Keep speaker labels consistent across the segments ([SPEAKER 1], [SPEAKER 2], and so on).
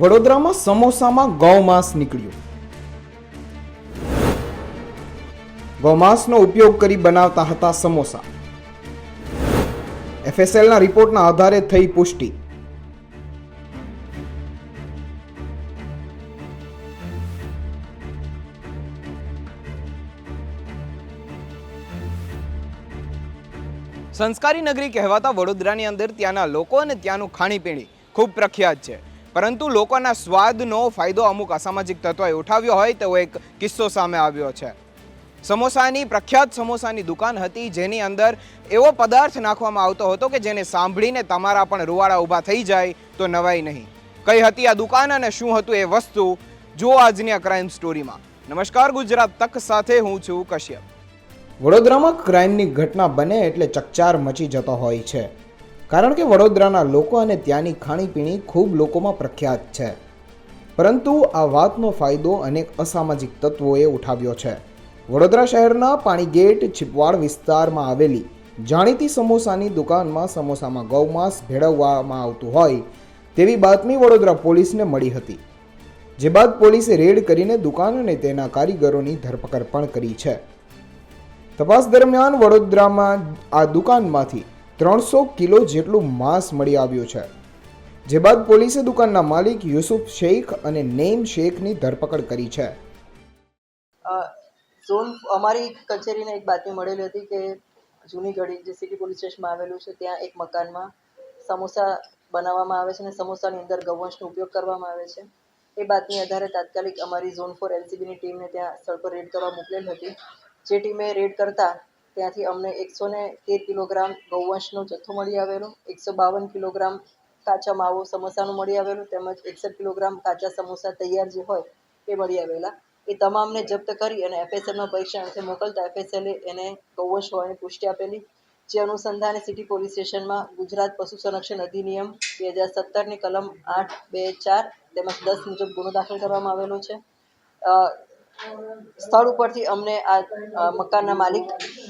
[SPEAKER 1] વડોદરામાં સમોસામાં ગૌમાંસ નીકળ્યું. ગૌમાંસનો ઉપયોગ કરી બનાવતા હતા સમોસા. એફએસએલના રિપોર્ટના આધારે થઈ પુષ્ટિ. સંસ્કારી નગરી કહેવાતા વડોદરાની અંદર ત્યાંના લોકો અને ત્યાંનું ખાણીપીણી ખૂબ પ્રખ્યાત છે. પરંતુ લોકોના સ્વાદનો ફાયદો અમુક અસામાજિક તત્વોએ ઉઠાવ્યો હોય તેવો એક કિસ્સો સામે આવ્યો છે. સમોસાની પ્રખ્યાત સમોસાની દુકાન હતી જેની અંદર એવો પદાર્થ નાખવામાં આવતો હતો કે જેને સાંભળીને તમારા પણ રૂવાડા ઊભા થઈ જાય તો નવાઈ નહીં. કઈ હતી આ દુકાન અને શું હતું એ વસ્તુ? જો આજની આ ક્રાઇમ સ્ટોરીમાં નમસ્કાર, ગુજરાત તક સાથે હું છું કશ્યપ. વડોદરામાં ક્રાઇમની ઘટના બને એટલે ચકચાર મચી જતો હોય છે. કારણ કે વડોદરાના લોકો અને ત્યાંની ખાણીપીણી ખૂબ લોકોમાં પ્રખ્યાત છે. પરંતુ આ વાતનો ફાયદો અનેક અસામાજિક તત્વોએ ઉઠાવ્યો છે. વડોદરા શહેરના પાણીગેટ, છીપવાડ વિસ્તારમાં આવેલી જાણીતી સમોસાની દુકાનમાં સમોસામાં ગૌમાંસ ભેળવવામાં આવતું હોય તેવી બાતમી વડોદરા પોલીસને મળી હતી. જે બાદ પોલીસે રેડ કરીને દુકાન અને તેના કારીગરોની ધરપકડ પણ કરી છે. તપાસ દરમિયાન વડોદરામાં આ દુકાનમાંથી ત્રણસો કિલો જેટલું માંસ મળી આવ્યું છે. જે બાદ પોલીસે દુકાનના માલિક યુસુફ શેખ અને નેમ શેખની ધરપકડ કરી છે.
[SPEAKER 2] ઝોન અમારી કચેરીને એક બાતમી મળેલી હતી કે જૂની ગઢી જે સિટી પોલીસ સ્ટેશનમાં આવેલું છે, ત્યાં એક મકાનમાં સમોસા બનાવવામાં આવે છે અને સમોસાની અંદર ગૌવંશનો ઉપયોગ કરવામાં આવે છે. એ બાતમી આધારે તાત્કાલિક અમારી ઝોન ફોર એલસીબીની ટીમને ત્યાં સ્થળ પર રેડ કરવા મોકલેલ હતી. જે ટીમે રેડ કરતા ત્યાંથી અમને એકસો ને તેર કિલોગ્રામ ગૌવંશનો જથ્થો મળી આવેલો, એકસો બાવન કિલોગ્રામ કાચા માવો સમોસાનું મળી આવેલું, તેમજ એકસઠ કિલોગ્રામ કાચા સમોસા તૈયાર જે હોય એ મળી આવેલા. એ તમામને જપ્ત કરી અને એફએસએલમાં પરીક્ષા અર્થે મોકલતા એફએસએલે એને ગૌવંશ હોવાની પુષ્ટિ આપેલી, જે અનુસંધાને સિટી પોલીસ સ્ટેશનમાં ગુજરાત પશુ સંરક્ષણ અધિનિયમ બે હજાર સત્તરની કલમ આઠ બે ચાર તેમજ દસ મુજબ ગુનો દાખલ કરવામાં આવેલો છે. સ્થળ ઉપરથી અમને આ મકાનના માલિક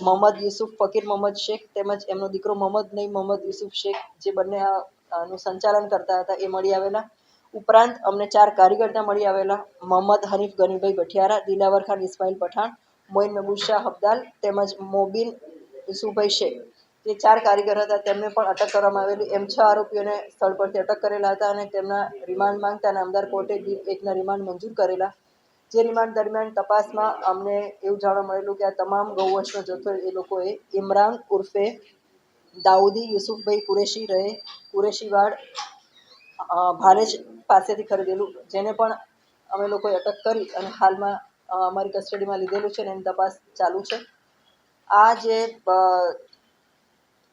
[SPEAKER 2] મોહમ્મદ યુસુફ, ફકીર મોહમ્મદ શેખ તેમજ એમનો દીકરો મોહમ્મદ નહીં, મોહમ્મદ યુસુફ શેખ જે બંને આનું સંચાલન કરતા હતા એ મળી આવેલા. ઉપરાંત અમને ચાર કારીગર ત્યાં મળી આવેલા. મોહમ્મદ હનીફ ગનીભાઈ ભઠિયારા દિલાવર ખાન ઇસ્માઇલ પઠાણ, મોઇન મહેબૂબ શાહ હબદાલ તેમજ મોબીન યુસુફભાઈ શેખ. જે ચાર કારીગર હતા તેમને પણ અટક કરવામાં આવેલી. એમ છ આરોપીઓને સ્થળ પરથી અટક કરેલા હતા અને તેમના રિમાન્ડ માંગતા નામદાર કોર્ટે એકના રિમાન્ડ મંજૂર કરેલા. જે રિમાન્ડ દરમિયાન તપાસમાં અમને એવું જાણવા મળેલું કે આ તમામ ગૌવંશનો જથ્થો એ લોકોએ ઇમરાન ઉર્ફે દાઉદી યુસુફભાઈ કુરેશી રહે, કુરેશીવાડ ભાલેજ પાસેથી ખરીદેલું, જેને પણ અમે લોકોએ અટક કરી અને હાલમાં અમારી કસ્ટડીમાં લીધેલું છે અને એની તપાસ ચાલુ છે. આ જે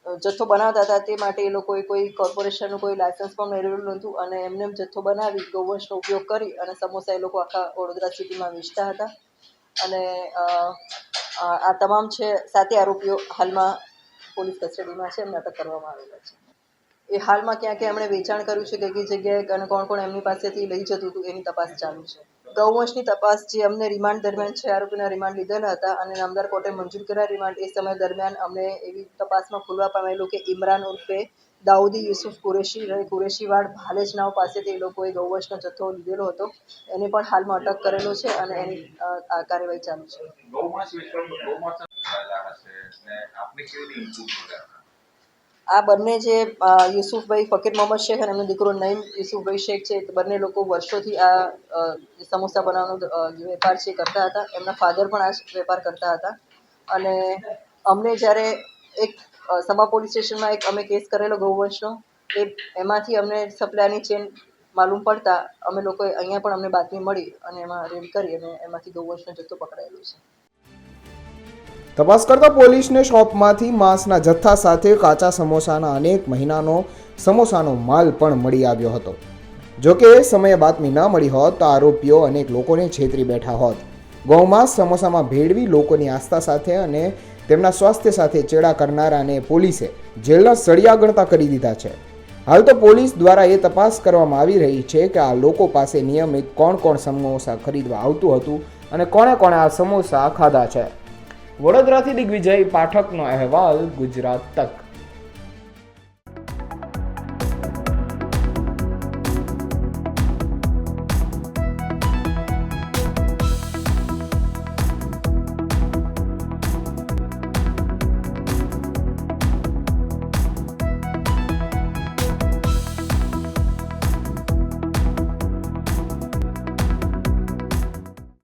[SPEAKER 2] જથ્થો બનાવતા હતા તે માટે એ લોકોએ કોઈ કોર્પોરેશનનું કોઈ લાયસન્સ પણ મેળવેલું નહોતું અને એમને જથ્થો બનાવી ગૌવંશનો ઉપયોગ કરી અને સમોસા એ લોકો આખા વડોદરા સિટીમાં વેચતા હતા. અને આ તમામ છે સાતે આરોપીઓ હાલમાં પોલીસ કસ્ટડીમાં છે એમને અટક કરવામાં આવેલા છે. એ હાલમાં ક્યાં ક્યાં એમણે વેચાણ કર્યું છે કઈ કઈ જગ્યાએ અને કોણ કોણ એમની પાસેથી લઈ જતું હતું એની તપાસ ચાલુ છે. ગૌવંશની તપાસ જે અમને રિમાન્ડ દરમિયાન છે, આરોપીના રિમાન્ડ લીધેલા હતા અને નામદાર કોર્ટે મંજૂર કર્યા રિમાન્ડ એ સમય દરમિયાન અમને એવી તપાસમાં ખુલવા પામેલું કે ઇમરાન ઉર્ફે દાઉદી યુસુફ કુરેશી રહે કુરેશીવાડ ભાલેજ નાવ પાસેથી એ લોકોએ ગૌવંશનો જથ્થો લીધેલો હતો. એને પણ હાલમાં અટક કરેલો છે અને એની આ કાર્યવાહી ચાલુ છે. આ બંને જે યુસુફભાઈ ફકીર મોહમ્મદ શેખ અને એમનો દીકરો નઈમ યુસુફભાઈ શેખ છે તે બંને લોકો વર્ષોથી આ સમોસા બનાવવાનો વેપાર છે કરતા હતા. એમના ફાધર પણ આ વેપાર કરતા હતા. અને અમને જ્યારે એક સમા પોલીસ સ્ટેશનમાં એક અમે કેસ કરેલો ગૌવંશનો, એ એમાંથી અમને સપ્લાયની ચેન માલુમ પડતા અમે લોકોએ અહીંયા પણ અમને બાતમી મળી અને એમાં રેડ કરી અને એમાંથી ગૌવંશનો જથ્થો પકડાયેલો છે.
[SPEAKER 1] તપાસ કરતા પોલીસને શોપમાંથી માંસના જથ્થા સાથે કાચા સમોસાના અનેક મહિનાનો સમોસાનો માલ પણ મળી આવ્યો હતો. જો કે એ સમયે બાતમી ન મળી હોત તો આરોપીઓ અનેક લોકોને છેતરી બેઠા હોત. ગૌમાંસ સમોસામાં ભેળવી લોકોની આસ્થા સાથે અને તેમના સ્વાસ્થ્ય સાથે ચેડા કરનારાને પોલીસે જેલના સળિયા ગણતા કરી દીધા છે. હાલ તો પોલીસ દ્વારા એ તપાસ કરવામાં આવી રહી છે કે આ લોકો પાસે નિયમિત કોણ કોણ સમોસા ખરીદવા આવતું હતું અને કોણે કોણે આ સમોસા ખાધા છે. વડોદરાથી દિગ્વિજય પાઠકનો અહેવાલ ગુજરાત તક.